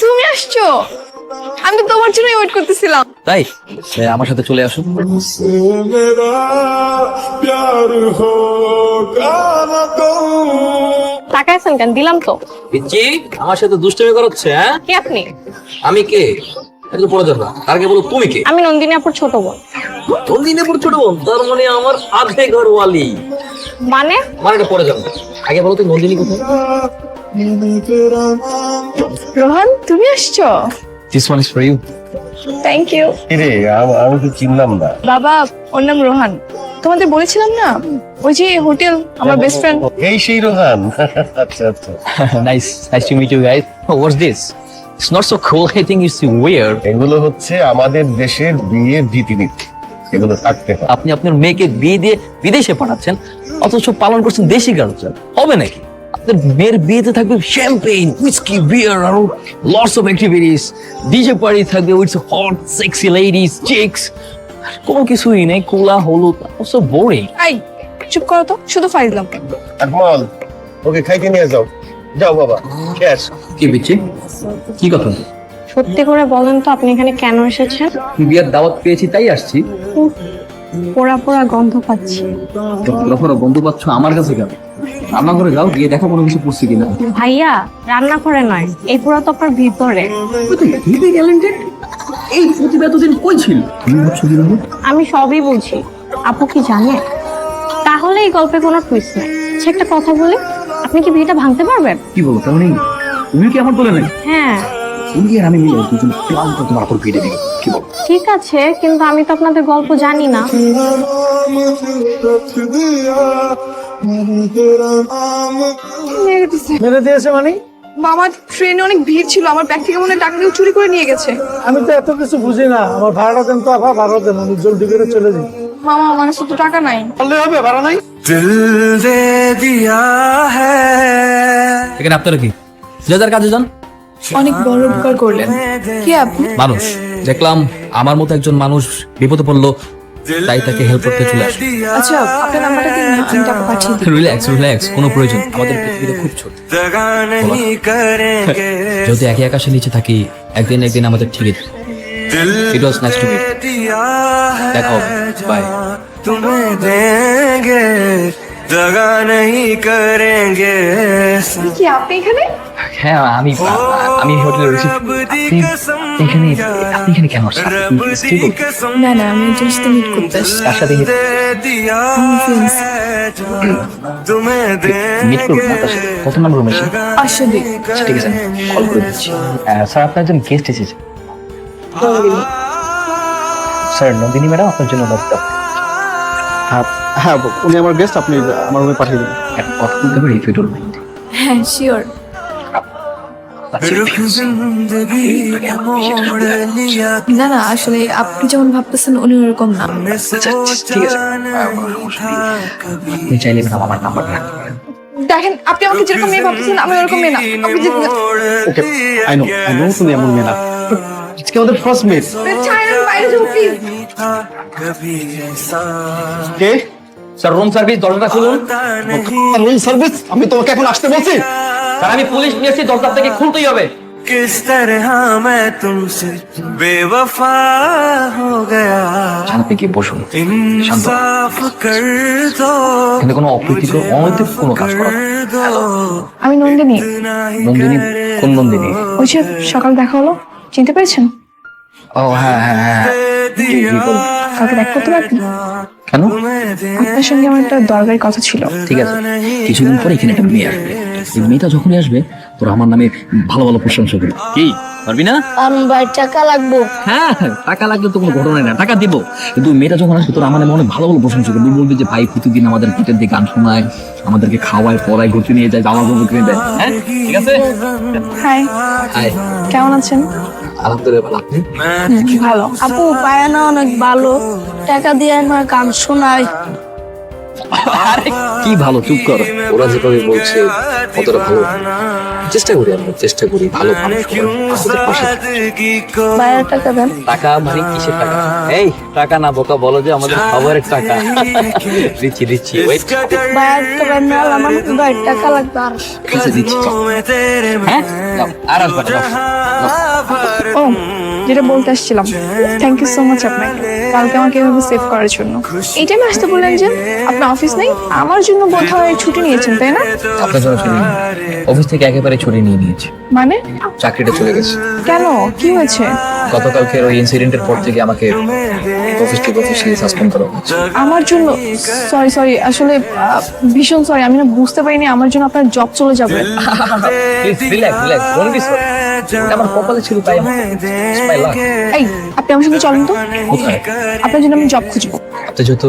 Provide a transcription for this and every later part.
তুমি আসছো? আমি তো তোমার জন্যই ওয়েট করতেছিলাম। তাই? আমার সাথে চলে আসুন টাকা আছেন কেন? দিলাম তো। পিচ্ছি আমার সাথে দুষ্টামি করাচ্ছে হ্যাঁ? কে আপনি? আমি কে? তো পড়ে যাবে তার আগে বলো তুমি কে? আমি নন্দিনী আপুর ছোট বোন। নন্দিনীপুর ছোট বোন? তার মানে আমার আধে ঘরওয়ালি। মানে? মানে এটা যাবে। আগে বলো তো নন্দিনী কোথায়? রোহন তুমি আসছো? This one is for you thank you রে আমি তো চিনলাম না। বাবা ওর নাম রোহান। তোমাদের বলেছিলাম না? ওই যে হোটেল আমার বেস্ট ফ্রেন্ড এই সেই রোহান। আচ্ছা আচ্ছা। Nice nice to meet you guys what's this it's not so cool I think it's weird এগুলো হচ্ছে আমাদের দেশের বিয়ের রীতিনীতি। এগুলো থাকতে হয়। আপনি আপনার মেয়েকে বিয়ে দিয়ে বিদেশে পাঠাচ্ছেন অথচ পালন করছেন দেশি কালচার হবে নাকি? আপনার মেয়ের বিয়েতে থাকবে শ্যাম্পেইন উইস্কি বিয়ার আরও lots of activities DJ party থাকবে with hot sexy ladies chicks কোনো কিছুই নেই কোলা হলুদ সো বোরিং আই চুপ করো তো শুধু ফাইজলাম আকমল ওকে খাইতে নিয়ে যাও। যাও বাবা কি বিচ্ছি? কি কথা? সত্যি করে বলেন তো আপনি এখানে কেন এসেছেন? বিয়ার দাওয়াত পেয়েছি তাই আসছি। উফ, পোড়া পোড়া গন্ধ পাচ্ছি। তো পুরো বন্ধু পাচ্ছ আমার কাছে কেন? রান্নাঘরে যাও গিয়ে দেখো কোনো কিছু পড়ছে কিনা। ভাইয়া রান্না করে নয় এই পোড়া তো আপনার ভিতরে এই প্রতিভা এতদিন কই ছিল? তুমি আমি সবই বুঝি আপু কি জানে? তাহলে এই গল্পে কোনো টুইস্ট নেই। আচ্ছা একটা কথা বলি। আপনি কি বিয়েটা ভাঙতে পারবেন? কি বলো তার মানে তুমি কি আমার বলে নাই? হ্যাঁ। তুমি আর আমি মিলে দুজন প্ল্যান করে তোমার উপর ভিড়ে দিবে। কি বলো? ঠিক আছে কিন্তু আমি তো আপনাদের গল্প জানি না। মেরে দিয়েছে মানে? বাবা ট্রেনে অনেক ভিড় ছিল আমার ব্যাগ থেকে মনে হয় টাকা দিয়ে চুরি করে নিয়ে গেছে। আমি তো এত কিছু বুঝি না। আমার ভাড়াটা দেন তো আবার ভাড়া দেন আমি জলদি করে চলে যাই। মামা আমার কাছে তো টাকা নাই। বললে হবে ভাড়া নাই? এখানে আপনারা কি? যে যার কাজে যান। অনেক বড় উপকার করলেন কি আপনি মানুষ দেখলাম আমার মতো একজন মানুষ বিপদে পড়লো তাই তাকে হেল্প করতে চলে আসে আচ্ছা আপনার নাম্বারটা দিন না আমি টাকা পাঠিয়ে দিই রিল্যাক্স রিল্যাক্স কোনো প্রয়োজন আমাদের পৃথিবীটা খুব ছোট যদি একই আকাশের নিচে থাকি একদিন একদিন আমাদের ঠিকই it was nice to meet দেখা হবে বাই तुम्हें देंगे दगा नहीं करेंगे কি আপনি এখানে হ্যাঁ আমি আমি হোটেলে রয়েছি এখানে এখানে কেন না না আমি জাস্ট মিট করতে আসছি। মিট করুন কত নম্বর রুমে আসবে ঠিক আছে কল করে দিচ্ছি। স্যার আপনার একজন গেস্ট এসেছে। স্যার নন্দিনী ম্যাডাম আপনার জন্য ডক্টর হ্যাঁ হ্যাঁ উনি আমার গেস্ট আপনি আমার রুমে পাঠিয়ে দেবেন। কথা বলতে পারি ইফ হ্যাঁ শিওর না না আসলে আপনি যেমন ভাবতেছেন উনি ওরকম না। আচ্ছা, আচ্ছা, আচ্ছা, আপনি চাইলে আমার নাম্বার দেখেন আপনি আমাকে যেরকম মেয়ে ভাবতেছেন আমি ওরকম মেয়ে না। Okay I know I know তুমি এমন মেয়ে না। আজকে আমাদের ফার্স্ট মিট কে? স্যার রুম সার্ভিস দরজাটা খুলুন। রুম সার্ভিস আমি তোমাকে এখন আসতে বলছি। স্যার আমি পুলিশ নিয়ে এসেছি দরজা থেকে খুলতেই হবে किस तरह मैं तुमसे बेवफा हो गया আপনি কি বসুন इंसाफ कर दो কিন্তু কোনো অপ্রীতিকর অনৈতিক কোনো কাজ করা कर दो আমি নন্দিনী নন্দিনী কোন নন্দিনী ওই যে সকাল দেখা হলো চিনতে পেরেছেন ও হ্যাঁ হ্যাঁ হ্যাঁ জি, জি, বলুন। কাউকে দেখা করতে পারবেন কেন আপনার সঙ্গে আমার একটা দরকারি কথা ছিল ঠিক আছে কিছুদিন পরে এখানে একটা মেয়ে আসবে এই মেয়েটা যখনই আসবে তোরা আমার নামে ভালো ভালো প্রশংসা করবি। কি? পারবি না? কারণ ভাই টাকা লাগবো। হ্যাঁ হ্যাঁ, টাকা লাগলে তো কোনো ঘটনা না টাকা দিব। কিন্তু মেয়েটা যখন আসবে তোরা আমার নামে অনেক ভালো ভালো প্রশংসা করবি। বলবি যে ভাই প্রতিদিন আমাদের পেটের দিয়ে গান শোনায় আমাদেরকে খাওয়ায় পড়ায় ঘুরতে নিয়ে যায় জামা কাপড় কিনে দেয়। হ্যাঁ ঠিক আছে? হাই। হাই। কেমন আছেন? আলহামদুলিল্লাহ ভালো। আপনি? ভালো। আপু পায়না অনেক ভালো। টাকা দিয়ে আমার গান শোনায়। আরে কি ভালো চুপ করো। ওরা যেভাবে বলছে কতটা ভালো। চেষ্টা করি আমরা চেষ্টা করি ভালো মানুষ টাকা দেন। টাকা মানে কিসের টাকা? এই টাকা না বোকা বলো যে আমাদের খাবারের টাকা। দিচ্ছি দিচ্ছি ওয়েট টাকা আমার লাগবে আর। দিচ্ছি। হ্যাঁ? আর আসবে। ও। যেটা বলতে আসছিলাম। থ্যাংক ইউ সো মাচ আপনাকে। কালকে আমাকে এভাবে সেভ করার জন্য। এই টাইমে আসতে বললেন যে আপনার অফিস নেই আমার জন্য বোধ হয় ছুটি নিয়েছেন তাই না? আপনার জন্য ছুটি অফিস থেকে একেবারে ছুটি নিয়ে নিয়েছি। মানে? চাকরিটা চলে গেছে। কেন? কি হয়েছে? গতকালকের ওই ইনসিডেন্টের পর থেকে আমাকে অফিস থেকে অফিসিয়ালি সাসপেন্ড করা হয়েছে। আমার জন্য সরি সরি আসলে ভীষণ সরি আমি না বুঝতে পারিনি আমার জন্য আপনার জব চলে যাবে। Please relax relax don't be sorry আমার কপালে ছিল তাই এই আপনি আমার সঙ্গে চলেন তো। আপনার জন্য আমি জব খুঁজবো। আপনি যেহেতু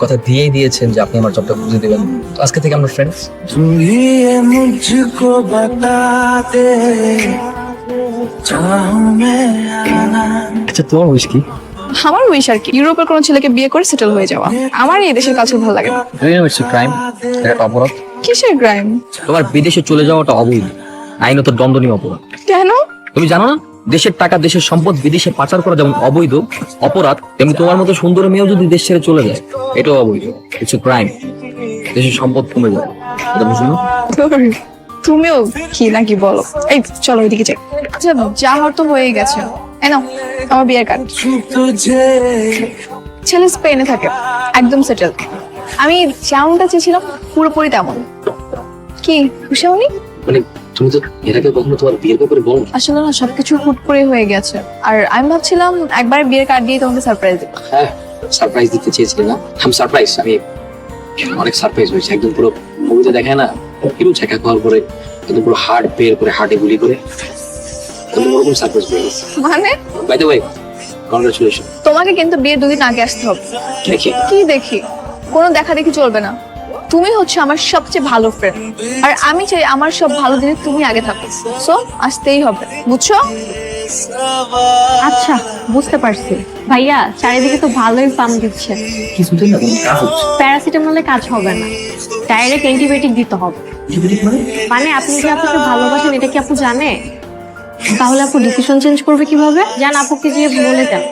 কথা দিয়েই দিয়েছেন যে আপনি আমার জবটা খুঁজে দেবেন আজকে থেকে আমরা ফ্রেন্ডস মুঝকো বাতাতে আচ্ছা তোমার উইশ কি? আমার উইশ আর কি ইউরোপের কোনো ছেলেকে বিয়ে করে সেটেল হয়ে যাওয়া। আমার এই দেশের কাছে ভালো লাগে ক্রাইম এটা অপরাধ? কিসের ক্রাইম তোমার বিদেশে চলে যাওয়াটা অবৈধ। আইনত দণ্ডনীয় অপরাধ। কেন? তুমি জানো না? দেশের টাকা দেশের সম্পদ বিদেশে পাচার করা যেমন অবৈধ অপরাধ তেমনি তোমার মতো সুন্দর মেয়েও যদি দেশ ছেড়ে চলে যায় এটাও অবৈধ। ইটস ক্রাইম দেশের সম্পদ কমে যায় এটা বুঝলো তুমিও কি নাকি বলো? এই চলো ওইদিকে যাই। আচ্ছা যা হওয়ার তো হয়ে গেছে। এই নাও আমার বিয়ের কার্ড ছেলে স্পেনে থাকে একদম সেটেল আমি যেমনটা চেয়েছিলাম পুরোপুরি তেমন। কি খুশি হওনি মানে তুমি তো এর আগে কখনো তোমার বিয়ের ব্যাপারে বল আসলে না সবকিছু হুট করে হয়ে গেছে। আর আমি ভাবছিলাম একবার বিয়ের কার্ড দিয়ে তোমাকে সারপ্রাইজ দেবো। হ্যাঁ সারপ্রাইজ দিতে চেয়েছিলে না? আমি সারপ্রাইজ আমি অনেক সারপ্রাইজ হয়েছে। একদম পুরো মুভিতে দেখায় না হিরো ছেঁকা খাওয়ার পরে একদম পুরো হার্ট বের করে হার্টে গুলি করে ওরকম সারপ্রাইজ হয়ে গেছে। মানে? বাই দ্য ওয়ে কংগ্রেচুলেশন তোমাকে কিন্তু বিয়ের দুদিন আগে আসতে হবে। দেখি। কি দেখি? কোনো দেখা দেখি চলবে না। তুমি হচ্ছে আমার সবচেয়ে ভালো ফ্রেন্ড আর আমি চাই আমার সব ভালো দিনে তুমি আগে থাকো। সো আসতেই হবে বুঝছ? আচ্ছা বুঝতে পারছি। ভাইয়া চারিদিকে তো ভালোই পাম দিচ্ছে। কিছুতেই না কোনো কাজ হচ্ছে। প্যারাসিটামলে কাজ হবে না। ডাইরেক্ট অ্যান্টিবায়োটিক দিতে হবে। মানে? আপনি যে আপনাকে ভালোবাসেন এটা কি আপু জানে? তাহলে আপু ডিসিশন চেঞ্জ করবে কীভাবে? জান আপুকে যে বলে দেন।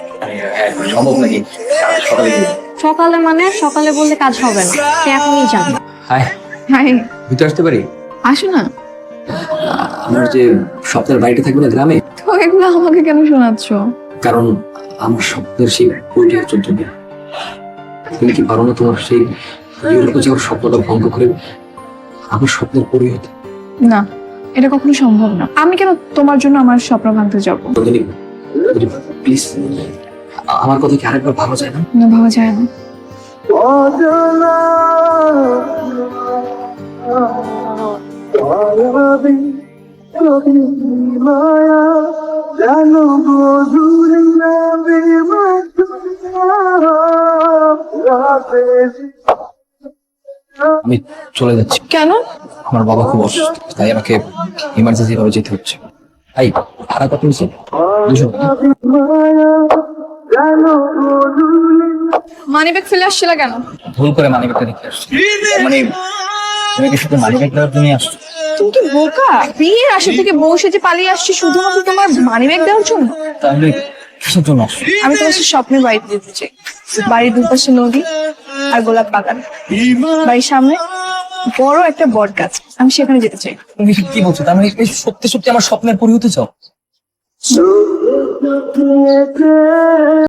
সম্ভব নাকি? সকালে গিয়ে সকালে মানে সকালে বললে কাজ হবে না সে এখনই জানে হাই হাই ভিতরে আসতে পারি? আসো না। আমার যে স্বপ্নের বাড়িটা থাকবে না গ্রামে? তো এগুলো আমাকে কেন শোনাচ্ছ? কারণ আমার স্বপ্নের সেই বইটি হচ্ছে তুমি তুমি কি পারো না তোমার সেই ইউরোপে যাওয়ার স্বপ্নটা ভঙ্গ করে আমার স্বপ্নের পরি হতে না এটা কখনো সম্ভব না। আমি কেন তোমার জন্য আমার স্বপ্ন ভাঙতে যাব? প্লিজ আমার কথা কি আরেকবার ভাবা যায় না? না ভাবা যায় না। আমি চলে যাচ্ছি। কেন? আমার বাবা খুব অসুস্থ তাই আমাকে ইমার্জেন্সি ভাবে যেতে হচ্ছে। এই ভাড়া কত দুশো মানি ব্যাগ ফেলে আসছিল কেন? ভুল করে মানি ব্যাগটা রেখে আসছি। মানে তুমি কি শুধু মানি ব্যাগ দেওয়ার জন্য আসছো? তুমি কি বোকা? বিয়ের আশা থেকে বউ সেজে পালিয়ে আসছি শুধুমাত্র তোমার মানি ব্যাগ দেওয়ার জন্য? তাহলে কিসের জন্য? আসছো আমি তোমার সাথে স্বপ্নের বাড়িতে যেতে চাই বাড়ির দুপাশে নদী আর গোলাপ বাগান। বাড়ির সামনে বড় একটা বট গাছ আমি সেখানে যেতে চাই। তুমি কি বলছো? তার মানে সত্যি সত্যি আমার স্বপ্নের পরি হতে চাও